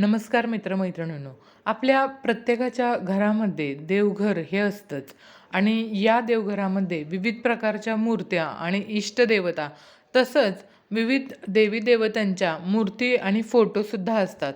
नमस्कार मित्रमैत्रिणींनो. आपल्या प्रत्येकाच्या घरामध्ये देवघर हे असतंच. आणि या देवघरामध्ये विविध प्रकारच्या मूर्त्या आणि इष्टदेवता तसंच विविध देवी देवतांच्या मूर्ती आणि फोटोसुद्धा असतात.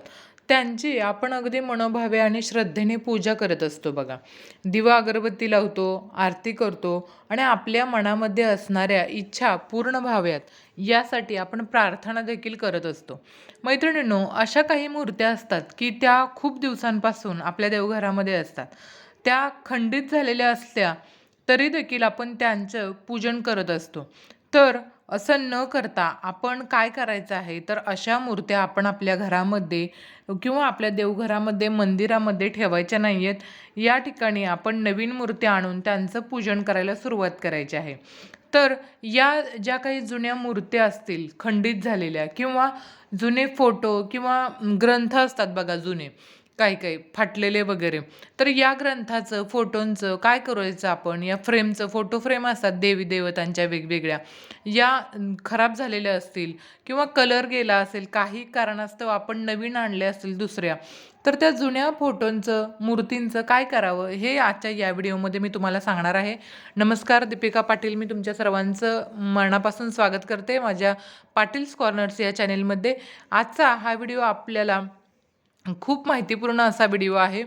त्यांची आपण अगदी मनोभावे आणि श्रद्धेने पूजा करत असतो बघा. दिवा अगरबत्ती लावतो आरती करतो आणि आपल्या मनामध्ये असणाऱ्या इच्छा पूर्ण व्हाव्यात यासाठी आपण प्रार्थना देखील करत असतो. मैत्रिणींनो अशा काही मूर्त्या असतात की त्या खूप दिवसांपासून आपल्या देवघरामध्ये असतात. त्या खंडित झालेल्या असल्या तरी देखील आपण त्यांचं पूजन करत असतो. तर असं न करता आपण काय करायचं आहे? तर अशा मूर्त्या आपण आपल्या घरामध्ये किंवा आपल्या देवघरामध्ये मंदिरामध्ये ठेवायच्या नाही आहेत या ठिकाणी आपण नवीन मूर्त्या आणून त्यांचं पूजन करायला सुरुवात करायची आहे. तर या ज्या काही जुन्या मूर्त्या असतील खंडित झालेल्या किंवा जुने फोटो किंवा ग्रंथ असतात बघा जुने काही काही फाटलेले वगैरे. तर या ग्रंथाचं फोटोंचं काय करायचं आपण? या फ्रेमचं फोटो फ्रेम असतात देवी देवतांच्या वेगवेगळ्या. या खराब झालेल्या असतील किंवा कलर गेला असेल काही कारणास्तव आपण नवीन आणले असतील दुसऱ्या तर त्या जुन्या फोटोंचं मूर्तींचं काय करावं? हे आजच्या या व्हिडिओमध्ये मी तुम्हाला सांगणार आहे. नमस्कार दीपिका पाटील. मी तुमच्या सर्वांचं मनापासून स्वागत करते. माझ्या पाटील्स कॉर्नर्स या चॅनेलमध्ये. आजचा हा व्हिडिओ आपल्याला खूप माहितीपूर्ण असा व्हिडिओ आहे.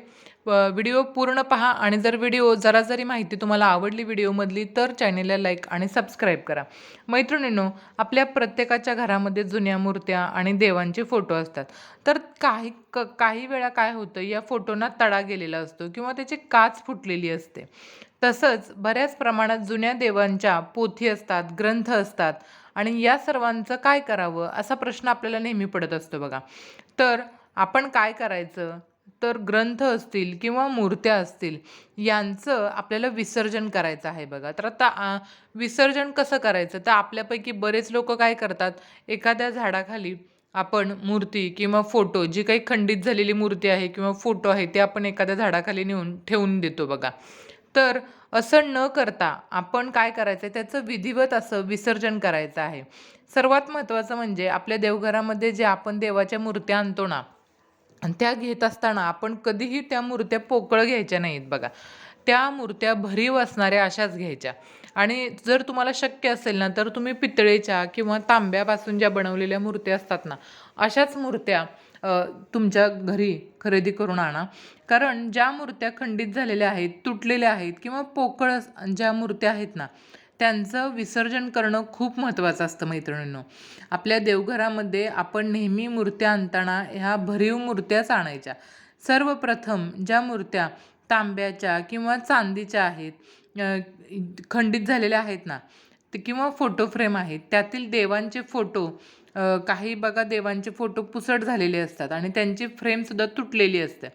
व- व्हिडिओ पूर्ण पहा आणि जर व्हिडिओ जरा जरी माहिती तुम्हाला आवडली व्हिडिओमधली तर चॅनेलला लाईक आणि सबस्क्राईब करा. मैत्रिणींनो आपल्या प्रत्येकाच्या घरामध्ये जुन्या मूर्त्या आणि देवांचे फोटो असतात. तर काही क काही वेळा काय होतं या फोटोंना तडा गेलेला असतो किंवा त्याची काच फुटलेली असते. तसंच बऱ्याच प्रमाणात जुन्या देवांच्या पोथी असतात ग्रंथ असतात आणि या सर्वांचं काय करावं असा प्रश्न आपल्याला नेहमी पडत असतो बघा. तर आपण काय करायचं? तर ग्रंथ असतील किंवा मूर्त्या असतील यांचं आपल्याला विसर्जन करायचं आहे बघा. तर आता विसर्जन कसं करायचं? तर आपल्यापैकी बरेच लोक काय करतात? एखाद्या झाडाखाली आपण मूर्ती किंवा फोटो जी काही खंडित झालेली मूर्ती आहे किंवा फोटो आहे ते आपण एखाद्या झाडाखाली नेऊन ठेवून देतो बघा. तर असं न करता आपण काय करायचं आहे त्याचं विधिवत असं विसर्जन करायचं आहे. सर्वात महत्त्वाचं म्हणजे आपल्या देवघरामध्ये जे आपण देवाच्या मूर्त्या आणतो ना आणि त्या घेत असताना आपण कधीही त्या मूर्त्या पोकळ घ्यायच्या नाहीत बघा. त्या मूर्त्या भरीव असणाऱ्या अशाच घ्यायच्या. आणि जर तुम्हाला शक्य असेल ना तर तुम्ही पितळेच्या किंवा तांब्यापासून ज्या बनवलेल्या मूर्त्या असतात ना अशाच मूर्त्या तुमच्या घरी खरेदी करून आणा. कारण ज्या मूर्त्या खंडित झालेल्या आहेत तुटलेल्या आहेत किंवा पोकळ ज्या मूर्त्या आहेत ना त्यांचं विसर्जन करणं खूप महत्त्वाचं असतं मैत्रिणींनो. आपल्या देवघरामध्ये आपण नेहमी मूर्त्या आणताना ह्या भरीव मूर्त्याच आणायच्या. सर्वप्रथम ज्या मूर्त्या तांब्याच्या किंवा चांदीच्या आहेत खंडित झालेल्या आहेत ना ते किंवा फोटो फ्रेम आहेत त्यातील देवांचे फोटो काही बघा देवांचे फोटो पुसट झालेले असतात आणि त्यांची फ्रेमसुद्धा तुटलेली असते.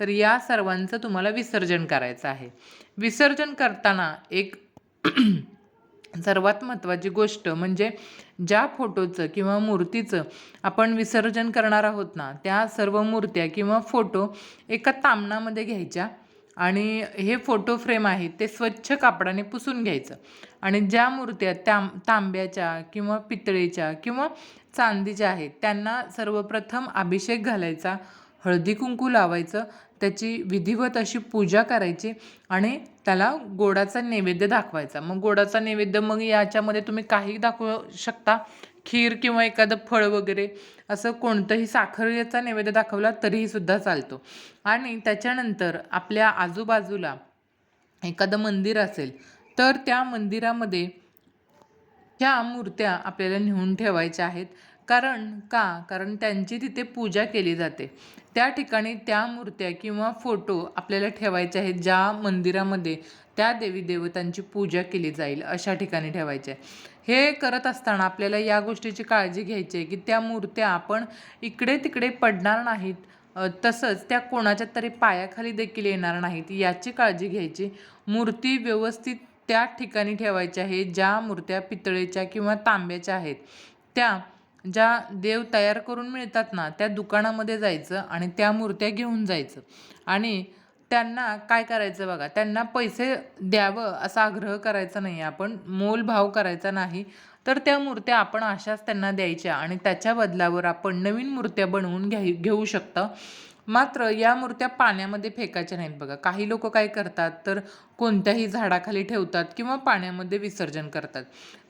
तर या सर्वांचं तुम्हाला विसर्जन करायचं आहे. विसर्जन करताना एक सर्वात महत्त्वाची गोष्ट म्हणजे ज्या फोटोचं किंवा मूर्तीचं आपण विसर्जन करणार आहोत ना त्या सर्व मूर्त्या किंवा फोटो एका तामणामध्ये घ्यायच्या आणि हे फोटो फ्रेम आहे ते स्वच्छ कापडाने पुसून घ्यायचं. आणि ज्या मूर्त्या तां तांब्याच्या किंवा पितळेच्या किंवा चांदीच्या आहेत त्यांना सर्वप्रथम अभिषेक घालायचा हळदी कुंकू लावायचं त्याची विधिवत अशी पूजा करायची आणि त्याला गोडाचा नैवेद्य दाखवायचा. मग गोडाचा नैवेद्य मग याच्यामध्ये तुम्ही काही दाखवू शकता. खीर किंवा एखादं फळ वगैरे असं कोणतंही साखरेचा नैवेद्य दाखवला तरीही सुद्धा चालतो. आणि त्याच्यानंतर आपल्या आजूबाजूला एखादं मंदिर असेल तर त्या मंदिरामध्ये ह्या मूर्त्या आपल्याला नेऊन ठेवायच्या आहेत. कारण का? कारण त्यांची तिथे पूजा केली जाते. त्या ठिकाणी त्या मूर्त्या किंवा फोटो आपल्याला ठेवायचे आहेत ज्या मंदिरामध्ये त्या देवी देवतांची पूजा केली जाईल अशा ठिकाणी ठेवायचे. हे करत असताना आपल्याला या गोष्टीची काळजी घ्यायची आहे की त्या मूर्त्या आपण इकडे तिकडे पडणार नाहीत तसंच त्या कोणाच्या तरी पायाखाली देखील येणार नाहीत याची काळजी घ्यायची. मूर्ती व्यवस्थित त्या ठिकाणी ठेवायच्या आहे ज्या मूर्त्या पितळेच्या किंवा तांब्याच्या आहेत. त्या ज्या देव तयार करून मिळतात ना त्या दुकानामध्ये जायचं आणि त्या मूर्त्या घेऊन जायचं. आणि त्यांना काय करायचं बघा त्यांना पैसे द्यावं असा आग्रह करायचा नाही आपण मोलभाव करायचा नाही तर त्या मूर्त्या आपण अशाच त्यांना द्यायच्या आणि त्याच्या बदलावर आपण नवीन मूर्त्या बनवून घ्या घेऊ शकता. मात्र या मूर्त्या पाण्यामध्ये फेकायच्या नाहीत बघा. काही लोक काय करतात तर कोणत्याही झाडाखाली ठेवतात किंवा पाण्यामध्ये विसर्जन करतात.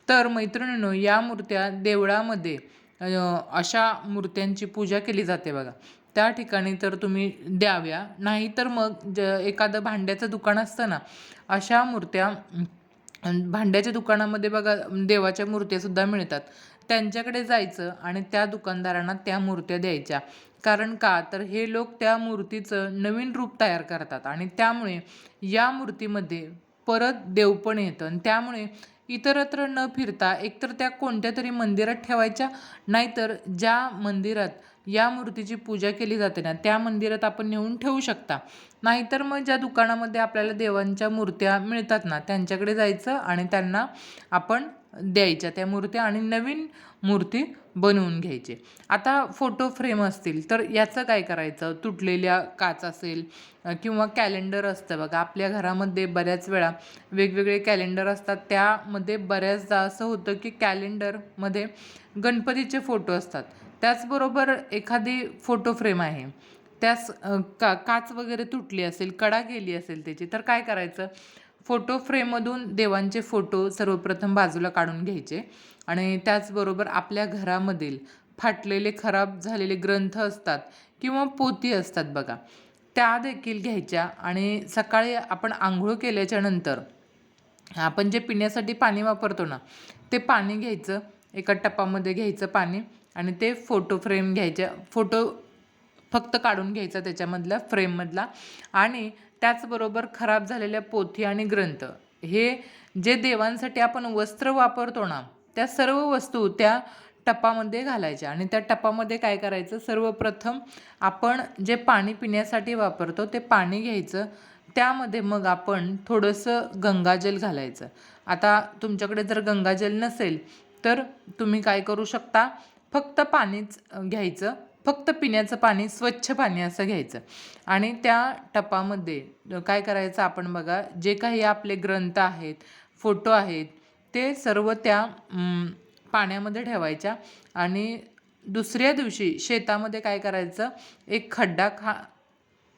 तर मैत्रिणींनो या मूर्त्या देवळामध्ये अशा मूर्त्यांची पूजा केली जाते बघा. त्या ठिकाणी तर तुम्ही द्याव्या नाहीतर मग ज एखादं भांड्याचं दुकान असतं ना अशा मूर्त्या भांड्याच्या दुकानामध्ये बघा देवाच्या मूर्त्यासुद्धा मिळतात. त्यांच्याकडे जायचं आणि त्या दुकानदारांना त्या मूर्त्या द्यायच्या. कारण का? तर हे लोक त्या मूर्तीचं नवीन रूप तयार करतात आणि त्यामुळे या मूर्तीमध्ये परत देव पण येतं आणि त्यामुळे इतरत्र न फिरता एकतर त्या कोणत्या तरी मंदिरात ठेवायच्या नाहीतर ज्या मंदिरात या मूर्तीची पूजा केली जाते ना त्या मंदिरात आपण नेऊन ठेवू शकता. नाहीतर मग ज्या दुकानामध्ये आपल्याला देवांच्या मूर्त्या मिळतात ना त्यांच्याकडे जायचं आणि त्यांना आपण द्यायच्या त्या मूर्त्या आणि नवीन मूर्ती बनवून घ्यायची. आता फोटो फ्रेम असतील तर याचं काय करायचं? तुटलेल्या काच असेल किंवा कॅलेंडर असतं बघा आपल्या घरामध्ये बऱ्याच वेळा वेगवेगळे कॅलेंडर असतात. त्यामध्ये बऱ्याचदा असं होतं की कॅलेंडरमध्ये गणपतीचे फोटो असतात. त्याचबरोबर एखादी फोटो फ्रेम आहे. त्यास का काच वगैरे तुटली असेल कडा गेली असेल त्याची तर काय करायचं? फोटो फ्रेममधून देवांचे फोटो सर्वप्रथम बाजूला काढून घ्यायचे आणि त्याचबरोबर आपल्या घरामधील फाटलेले खराब झालेले ग्रंथ असतात किंवा पोती असतात बघा त्या देखील घ्यायच्या आणि सकाळी आपण आंघोळ केल्याच्यानंतर आपण जे पिण्यासाठी पाणी वापरतो ना ते पाणी घ्यायचं. एका टपामध्ये घ्यायचं पाणी आणि ते फोटो फ्रेम घ्यायच्या फोटो फक्त काढून घ्यायचा त्याच्यामधला फ्रेममधला आणि त्याचबरोबर खराब झालेल्या पोथी आणि ग्रंथ हे जे देवांसाठी आपण वस्त्र वापरतो ना त्या सर्व वस्तू त्या टपामध्ये घालायच्या. आणि त्या टपामध्ये काय करायचं? सर्वप्रथम आपण जे पाणी पिण्यासाठी वापरतो ते पाणी घ्यायचं. त्यामध्ये मग आपण थोडंसं गंगाजल घालायचं. आता तुमच्याकडे जर गंगाजल नसेल तर तुम्ही काय करू शकता? फक्त पाणीच घ्यायचं. फक्त पिण्याचं पाणी स्वच्छ पाणी असं घ्यायचं. आणि त्या टपामध्ये काय करायचं आपण बघा जे काही आपले ग्रंथ आहेत फोटो आहेत ते सर्व त्या पाण्यामध्ये ठेवायच्या. आणि दुसऱ्या दिवशी शेतामध्ये काय करायचं एक खड्डा खा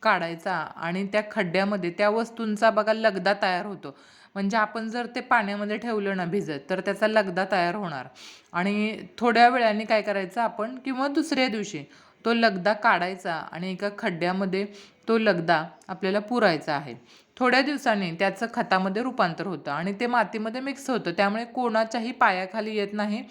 काढायचा आणि त्या खड्ड्यामध्ये त्या वस्तूंचा बघा लगदा तयार होतो. म्हणजे आपण जर ते पाण्यामध्ये ठेवलं ना भिजत तर त्याचा लगदा तयार होणार. आणि थोड्या वेळाने काय करायचं आपण किंवा दुसऱ्या दिवशी तो लगदा काढायचा आणि एका खड्ड्यामध्ये तो लगदा आपल्याला पुरायचा आहे. थोड्या दिवसांनी त्याचं खतामध्ये रूपांतर होतं आणि ते मातीमध्ये मिक्स होतं. त्यामुळे कोणाच्याही पायाखाली येत नाही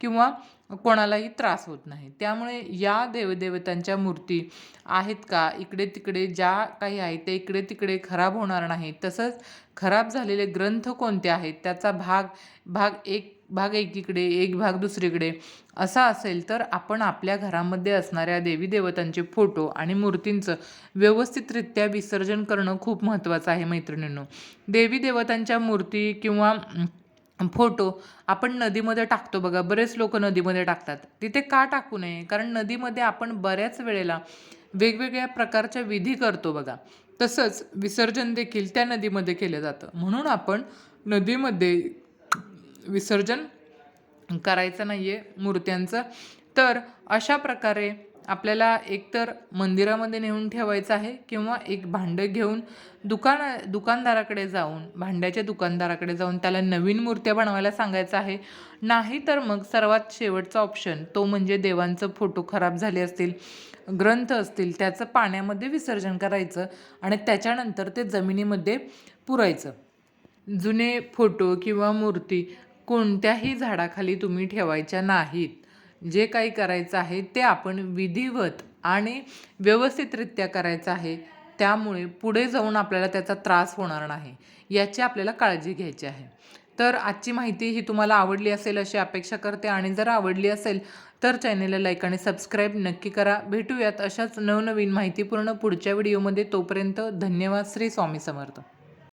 किंवा कोणालाही त्रास होत नाही. त्यामुळे या देवदेवतांच्या मूर्ती आहेत का? इकडे तिकडे ज्या काही आहेत ते इकडे तिकडे खराब होणार नाही. तसंच खराब झालेले ग्रंथ कोणते आहेत? त्याचा भाग भाग एक भाग एकीकडे एक भाग दुसरीकडे. असा असेल तर आपण आपल्या घरामध्ये असणाऱ्या देवी देवतांचे फोटो आणि मूर्तींचं व्यवस्थितरित्या विसर्जन करणं खूप महत्त्वाचं आहे मैत्रिणींनो. देवी देवतांच्या मूर्ती किंवा फोटो आपण नदीमध्ये टाकतो बघा बरेच लोक नदीमध्ये टाकतात. तिथे का टाकू नये? कारण नदीमध्ये आपण बऱ्याच वेळेला वेगवेगळ्या प्रकारच्या विधी करतो बघा. तसंच विसर्जन देखील त्या नदीमध्ये केलं जातं. म्हणून आपण नदीमध्ये विसर्जन करायचं नाही आहे मूर्त्यांचं. तर अशा प्रकारे आपल्याला एकतर मंदिरामध्ये नेऊन ठेवायचं आहे किंवा एक भांडं घेऊन दुकाना दुकानदाराकडे जाऊन भांड्याच्या दुकानदाराकडे जाऊन त्याला नवीन मूर्त्या बनवायला सांगायचं आहे. नाही तर मग सर्वात शेवटचा ऑप्शन तो म्हणजे देवांचं फोटो खराब झाले असतील ग्रंथ असतील त्याचं पाण्यामध्ये विसर्जन करायचं आणि त्याच्यानंतर ते जमिनीमध्ये पुरायचं. जुने फोटो किंवा मूर्ती कोणत्याही झाडाखाली तुम्ही ठेवायच्या नाहीत. जे काही करायचं आहे ते आपण विधिवत आणि व्यवस्थितरित्या करायचं आहे त्यामुळे पुढे जाऊन आपल्याला त्याचा त्रास होणार नाही याची आपल्याला काळजी घ्यायची आहे. तर आजची माहिती ही तुम्हाला आवडली असेल अशी अपेक्षा करते आणि जर आवडली असेल तर चॅनेलला लाईक आणि सबस्क्राईब नक्की करा. भेटूयात अशाच नवनवीन माहितीपूर्ण पुढच्या व्हिडिओमध्ये. तोपर्यंत धन्यवाद. श्री स्वामी समर्थ.